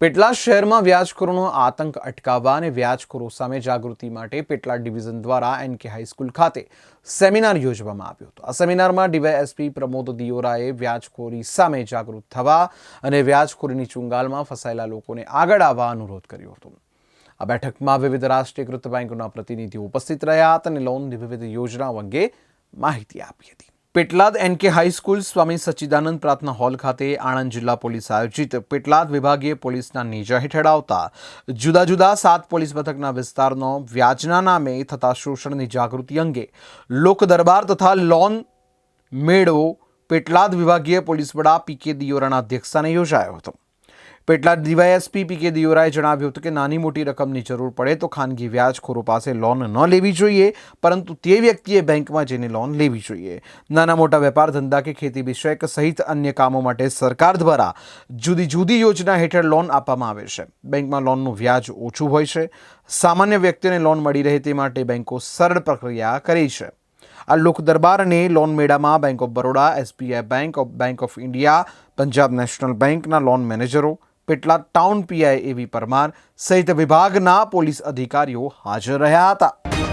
પેટલા શહેરમાં વ્યાજખોરોનો આતંક અટકાવવા અને વ્યાજખોરો સામે જાગૃતિ માટે પેટલા ડિવિઝન દ્વારા એનકે હાઈસ્કૂલ ખાતે સેમિનાર યોજવામાં આવ્યો હતો. આ સેમિનારમાં ડીવાયએસપી પ્રમોદ દિયોરાએ વ્યાજખોરી સામે જાગૃત થવા અને વ્યાજખોરીની ચુંગાલમાં ફસાયેલા લોકોને આગળ આવવા અનુરોધ કર્યો હતો. આ બેઠકમાં વિવિધ રાષ્ટ્રીયકૃત બેંકોના પ્રતિનિધિઓ ઉપસ્થિત રહ્યા હતા અને લોનની વિવિધ યોજનાઓ અંગે માહિતી આપી હતી. Petlad NK high school Swami Sachchidanand પ્રાર્થના હોલ ખાતે આણંદ જિલ્લા પોલીસ આયોજિત પેટલાદ વિભાગીય પોલીસના નેજા હેઠળ આવતા જુદા જુદા સાત પોલીસ મથકના વિસ્તારનો વ્યાજના નામે થતા શોષણની જાગૃતિ અંગે લોક દરબાર તથા લોન મેળો પેટલાદ વિભાગીય પોલીસ વડા પી કે દિયોરાના અધ્યક્ષસ્થાને યોજાયો હતો. પેટલાદ ડીવાયએસપી પીકે દિયોરાએ જણાવ્યું હતું કે નાની મોટી રકમની જરૂર પડે તો ખાનગી વ્યાજખોરો પાસે લોન ન લેવી જોઈએ, પરંતુ તે વ્યક્તિએ બેંકમાં જઈને લોન લેવી જોઈએ. નાના મોટા વેપાર ધંધા કે ખેતી વિષયક સહિત અન્ય કામો માટે સરકાર દ્વારા જુદી જુદી યોજના હેઠળ લોન આપવામાં આવે છે. બેંકમાં લોનનું વ્યાજ ઓછું હોય છે. સામાન્ય વ્યક્તિને લોન મળી રહે તે માટે બેંકો સરળ પ્રક્રિયા કરી છે. આ લોક દરબારને લોન મેળામાં bank of Baroda SBI bank of bank of India Punjab national બેંકના લોન મેનેજરો Petlad town PI A V Parmar સહિત વિભાગના પોલીસ અધિકારીઓ હાજર રહ્યા હતા.